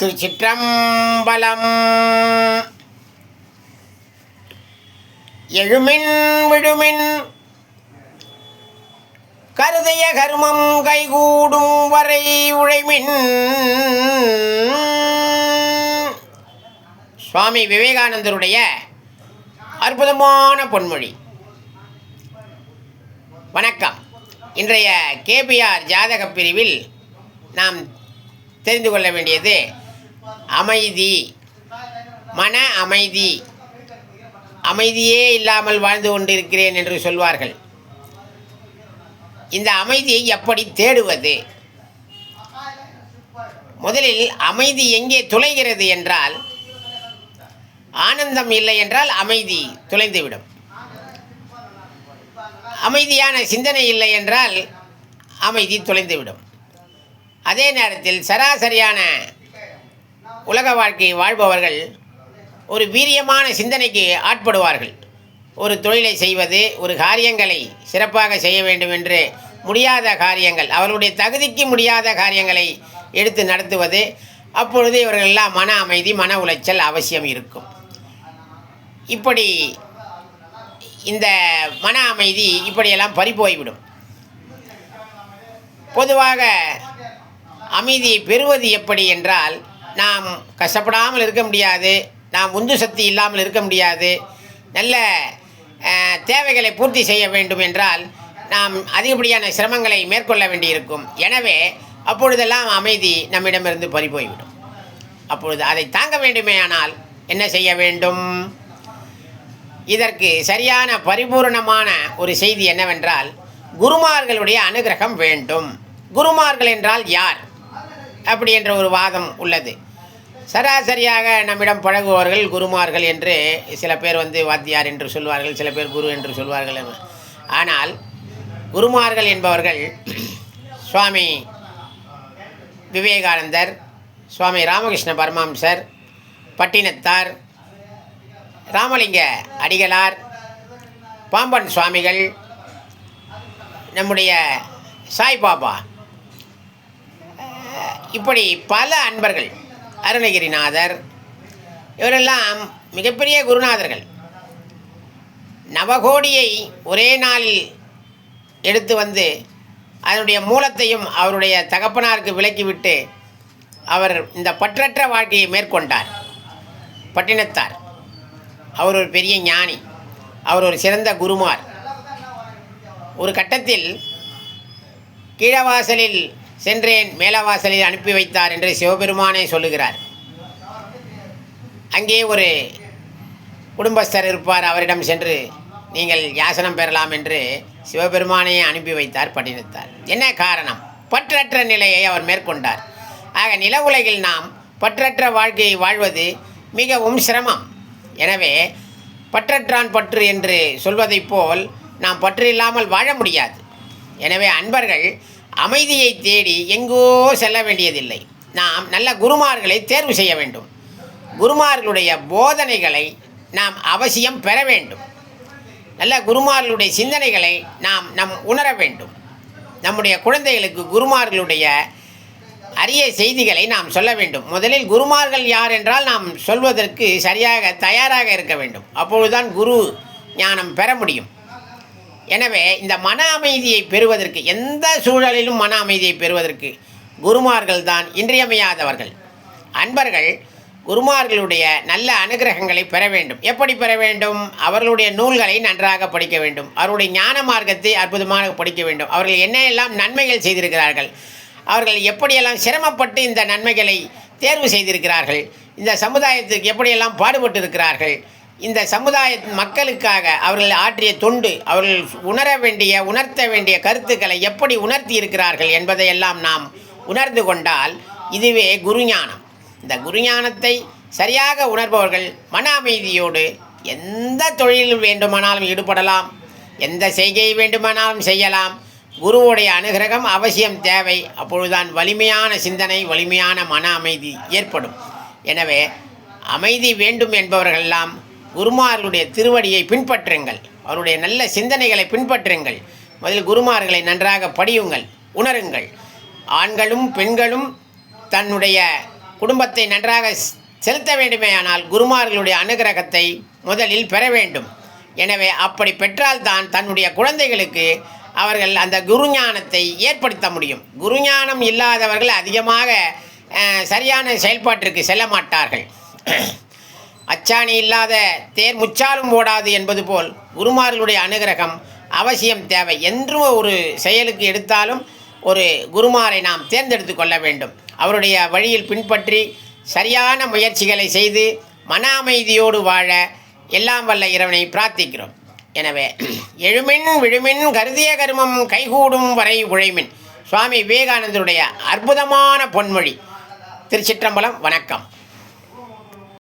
திருச்சிற்றம்பலம். எழுமின் விழுமின் கருதைய கருமம் கைகூடும் வரை உழைமின். சுவாமி விவேகானந்தருடைய அற்புதமான பொன்மொழி. வணக்கம். இன்றைய கேபிஆர் ஜாதக பிரிவில் நாம் தெரிந்து கொள்ள வேண்டியது அமைதி. மன அமைதி. அமைதியே இல்லாமல் வாழ்ந்து கொண்டிருக்கிறேன் என்று சொல்வார்கள். இந்த அமைதியை எப்படி தேடுவது? முதலில் அமைதி எங்கே துளைகிறது என்றால் ஆனந்தம் இல்லை என்றால் அமைதி துளைந்துவிடும். அமைதியான சிந்தனை இல்லை என்றால் அமைதி துளைந்துவிடும். அதே நேரத்தில் சராசரியான உலக வாழ்க்கையை வாழ்பவர்கள் ஒரு வீரியமான சிந்தனைக்கு ஆட்படுவார்கள். ஒரு தொழிலை செய்வது ஒரு காரியங்களை சிறப்பாக செய்ய வேண்டும் என்று முடியாத காரியங்கள் அவர்களுடைய தகுதிக்கு முடியாத காரியங்களை எடுத்து நடத்துவது அப்பொழுது இவர்களெல்லாம் மன அமைதி மன உளைச்சல் அவசியம் இருக்கும். இப்படி இந்த மன அமைதி இப்படியெல்லாம் பறிபோய்விடும். பொதுவாக அமைதியை பெறுவது எப்படி என்றால் நாம் கஷ்டப்படாமல் இருக்க முடியாது. நாம் உந்து சக்தி இல்லாமல் இருக்க முடியாது. நல்ல தேவைகளை பூர்த்தி செய்ய வேண்டும் என்றால் நாம் அதிகப்படியான சிரமங்களை மேற்கொள்ள வேண்டியிருக்கும். எனவே அப்பொழுதெல்லாம் அமைதி நம்மிடமிருந்து பறிபோய்விடும். அப்பொழுது அதை தாங்க வேண்டுமேயானால் என்ன செய்ய வேண்டும்? இதற்கு சரியான பரிபூரணமான ஒரு செய்தி என்னவென்றால் குருமார்களுடைய அனுகிரகம் வேண்டும். குருமார்கள் என்றால் யார்? அப்படி என்ற ஒரு வாதம் உள்ளது. சராசரியாக நம்மிடம் பழகுபவர்கள் குருமார்கள் என்று சில பேர் வந்து வாத்தியார் என்று சொல்வார்கள் சில பேர் குரு என்று சொல்வார்கள் ஆனால் குருமார்கள் என்பவர்கள் சுவாமி விவேகானந்தர் சுவாமி ராமகிருஷ்ண பரமஹம்சர் பட்டினத்தார் ராமலிங்க அடிகளார் பாம்பன் சுவாமிகள் நம்முடைய சாய்பாபா இப்படி பல அன்பர்கள் அருணகிரிநாதர் இவரெல்லாம் மிகப்பெரிய குருநாதர்கள். நவகோடியை ஒரே நாளில் எடுத்து வந்து அதனுடைய மூலத்தையும் அவருடைய தகப்பனாருக்கு விலக்கிவிட்டு அவர் இந்த பற்றற்ற வாழ்க்கையை மேற்கொண்டார். பட்டினத்தார். அவர் ஒரு பெரிய ஞானி. அவர் ஒரு சிறந்த குருமார். ஒரு கட்டத்தில் கீழவாசலில் சென்றேன் மேலவாசலில் அனுப்பி வைத்தார் என்று சிவபெருமானே சொல்லுகிறார். அங்கே ஒரு குடும்பஸ்தர் இருப்பார். அவரிடம் சென்று நீங்கள் யாசனம் பெறலாம் என்று சிவபெருமானையே அனுப்பி வைத்தார் பட்டினித்தார் என்ன காரணம்? பற்றற்ற நிலையை அவர் மேற்கொண்டார். ஆக நில உலகில் நாம் பற்றற்ற வாழ்க்கையை வாழ்வது மிகவும் சிரமம். எனவே பற்றற்றான் பற்று என்று சொல்வதைப் போல் நாம் பற்று இல்லாமல் வாழ முடியாது. எனவே அன்பர்கள் அமைதியை தேடி எங்கோ செல்ல வேண்டியதில்லை. நாம் நல்ல குருமார்களை தேர்வு செய்ய வேண்டும். குருமார்களுடைய போதனைகளை நாம் அவசியம் பெற வேண்டும். நல்ல குருமார்களுடைய சிந்தனைகளை நாம் நம் உணர வேண்டும். நம்முடைய குழந்தைகளுக்கு குருமார்களுடைய அரிய செய்திகளை நாம் சொல்ல வேண்டும். முதலில் குருமார்கள் யார் என்றால் நாம் சொல்வதற்கு சரியாக தயாராக இருக்க வேண்டும். அப்பொழுதுதான் குரு ஞானம் பெற முடியும். எனவே இந்த மன அமைதியை பெறுவதற்கு எந்த சூழலிலும் மன அமைதியை பெறுவதற்கு குருமார்கள் தான் இன்றியமையாதவர்கள். அன்பர்கள் குருமார்களுடைய நல்ல அனுகிரகங்களை பெற வேண்டும். எப்படி பெற வேண்டும்? அவர்களுடைய நூல்களை நன்றாக படிக்க வேண்டும். அவருடைய ஞான மார்க்கத்தை அற்புதமாக படிக்க வேண்டும். அவர்கள் என்ன எல்லாம் நன்மைகள் செய்திருக்கிறார்கள்? அவர்கள் எப்படியெல்லாம் சிரமப்பட்டு இந்த நன்மைகளை தேர்வு செய்திருக்கிறார்கள்? இந்த சமுதாயத்துக்கு எப்படியெல்லாம் பாடுபட்டு இருக்கிறார்கள் இந்த சமுதாய மக்களுக்காக அவர்கள் ஆற்றிய தொண்டு அவர்கள் உணர வேண்டிய உணர்த்த வேண்டிய கருத்துக்களை எப்படி உணர்த்தி இருக்கிறார்கள் என்பதையெல்லாம் நாம் உணர்ந்து கொண்டால் இதுவே குருஞானம். இந்த குருஞானத்தை சரியாக உணர்பவர்கள் மன அமைதியோடு எந்த தொழிலில் வேண்டுமானாலும் ஈடுபடலாம் எந்த செய்கையை வேண்டுமானாலும் செய்யலாம். குருவுடைய அனுகிரகம் அவசியம் தேவை. அப்பொழுதுதான் வலிமையான சிந்தனை வலிமையான மன அமைதி ஏற்படும். எனவே அமைதி வேண்டும் என்பவர்களெல்லாம் குருமார்களுடைய திருவடியை பின்பற்றுங்கள். அவருடைய நல்ல சிந்தனைகளை பின்பற்றுங்கள். முதலில் குருமார்களை நன்றாக படியுங்கள் உணருங்கள். ஆண்களும் பெண்களும் தன்னுடைய குடும்பத்தை நன்றாக செலுத்த வேண்டுமேயானால் குருமார்களுடைய அனுகிரகத்தை முதலில் பெற வேண்டும். எனவே அப்படி பெற்றால்தான் தன்னுடைய குழந்தைகளுக்கு அவர்கள் அந்த குருஞானத்தை ஏற்படுத்த முடியும். குருஞானம் இல்லாதவர்கள் அதிகமாக சரியான செயல்பாட்டிற்கு செல்ல மாட்டார்கள். அச்சாணி இல்லாத தேர் முச்சாலும் ஓடாது என்பது போல் குருமார்களுடைய அனுகிரகம் அவசியம் தேவை. என்றும் ஒரு செயலுக்கு எடுத்தாலும் ஒரு குருமாரை நாம் தேர்ந்தெடுத்து கொள்ள வேண்டும். அவருடைய வழியில் பின்பற்றி சரியான முயற்சிகளை செய்து மன அமைதியோடு வாழ எல்லாம் வல்ல இறைவனை பிரார்த்திக்கிறோம். எனவே எழுமின் விழுமின் கருதிய கருமம் கைகூடும் வரை உழைமின். சுவாமி விவேகானந்தருடைய அற்புதமான பொன்மொழி. திருச்சிற்றம்பலம் வணக்கம்.